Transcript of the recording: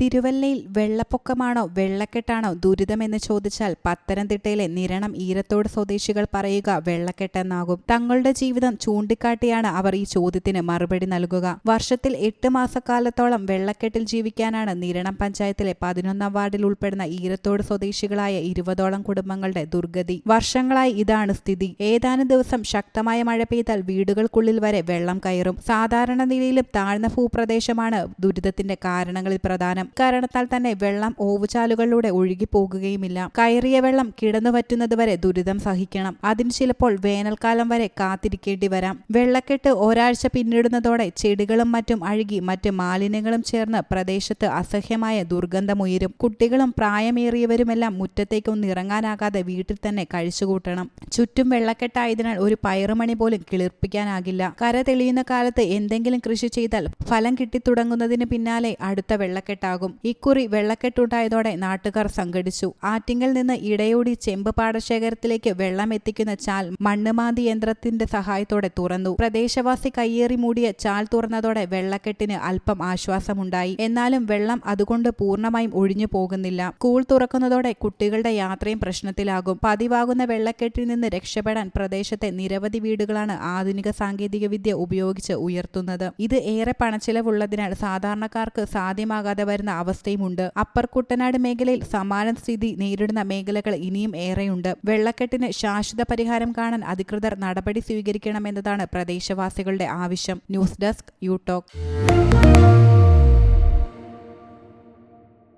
തിരുവല്ലയിൽ വെള്ളപ്പൊക്കമാണോ വെള്ളക്കെട്ടാണോ ദുരിതമെന്ന് ചോദിച്ചാൽ പത്തനംതിട്ടയിലെ നിരണം ഈരത്തോട് സ്വദേശികൾ പറയുക വെള്ളക്കെട്ടെന്നാകും. തങ്ങളുടെ ജീവിതം ചൂണ്ടിക്കാട്ടിയാണ് അവർ ഈ ചോദ്യത്തിന് മറുപടി നൽകുക. വർഷത്തിൽ എട്ട് മാസക്കാലത്തോളം വെള്ളക്കെട്ടിൽ ജീവിക്കാനാണ് നിരണം പഞ്ചായത്തിലെ പതിനൊന്നാം വാർഡിൽ ഉൾപ്പെടുന്ന ഈരത്തോട് സ്വദേശികളായ ഇരുപതോളം കുടുംബങ്ങളുടെ ദുർഗതി. വർഷങ്ങളായി ഇതാണ് സ്ഥിതി. ഏതാനും ദിവസം ശക്തമായ മഴ പെയ്താൽ വീടുകൾക്കുള്ളിൽ വരെ വെള്ളം കയറും. സാധാരണ നിലയിലും താഴ്ന്ന ഭൂപ്രദേശമാണ് ദുരിതത്തിന്റെ കാരണങ്ങളിൽ പ്രധാനം. കാരണത്താൽ തന്നെ വെള്ളം ഓവുചാലുകളിലൂടെ ഒഴുകി പോകുകയുമില്ല കയറിയ വെള്ളം കിടന്നു പറ്റുന്നതുവരെ ദുരിതം സഹിക്കണം. അതിന് ചിലപ്പോൾ വേനൽക്കാലം വരെ കാത്തിരിക്കേണ്ടി വരാം. വെള്ളക്കെട്ട് ഒരാഴ്ച പിന്നിടുന്നതോടെ ചെടികളും മറ്റും അഴുകി മറ്റ് മാലിന്യങ്ങളും ചേർന്ന് പ്രദേശത്ത് അസഹ്യമായ ദുർഗന്ധമുയരും കുട്ടികളും പ്രായമേറിയവരുമെല്ലാം മുറ്റത്തേക്കൊന്നും ഇറങ്ങാനാകാതെ വീട്ടിൽ തന്നെ കഴിച്ചുകൂട്ടണം. ചുറ്റും വെള്ളക്കെട്ടായതിനാൽ ഒരു പയറുമണി പോലും കിളിർപ്പിക്കാനാകില്ല. കര തെളിയുന്ന കാലത്ത് എന്തെങ്കിലും കൃഷി ചെയ്താൽ ഫലം കിട്ടിത്തുടങ്ങുന്നതിന് പിന്നാലെ അടുത്ത വെള്ളക്കെട്ടാകും ഇക്കുറി വെള്ളക്കെട്ടുണ്ടായതോടെ നാട്ടുകാർ സംഘടിച്ചു. ആറ്റിങ്ങൽ നിന്ന് ഇടയോടി ചെമ്പ് പാടശേഖരത്തിലേക്ക് വെള്ളം എത്തിക്കുന്ന ചാൽ മണ്ണുമാന്തി യന്ത്രത്തിന്റെ സഹായത്തോടെ തുറന്നു. പ്രദേശവാസി കയ്യേറി മൂടിയ ചാൽ തുറന്നതോടെ വെള്ളക്കെട്ടിന് അല്പം ആശ്വാസമുണ്ടായി. എന്നാലും വെള്ളം അതുകൊണ്ട് പൂർണമായും ഒഴിഞ്ഞു പോകുന്നില്ല. സ്കൂൾ തുറക്കുന്നതോടെ കുട്ടികളുടെ യാത്രയും പ്രശ്നത്തിലാകും. പതിവാകുന്ന വെള്ളക്കെട്ടിൽ നിന്ന് രക്ഷപ്പെടാൻ പ്രദേശത്തെ നിരവധി വീടുകളാണ് ആധുനിക സാങ്കേതിക വിദ്യ ഉപയോഗിച്ച് ഉയർത്തുന്നത്. ഇത് ഏറെ പണച്ചിലവുള്ളതിനാൽ സാധാരണക്കാർക്ക് സാധ്യമാകാതെ വരുന്ന അവസ്ഥയുമുണ്ട്. അപ്പർ കുട്ടനാട് മേഖലയിൽ സമാന സ്ഥിതി നേരിടുന്ന മേഖലകൾ ഇനിയും ഏറെയുണ്ട്. വെള്ളക്കെട്ടിന് ശാശ്വത പരിഹാരം കാണാൻ അധികൃതർ നടപടി സ്വീകരിക്കണമെന്നതാണ് പ്രദേശവാസികളുടെ ആവശ്യം. News desk യൂടോക്.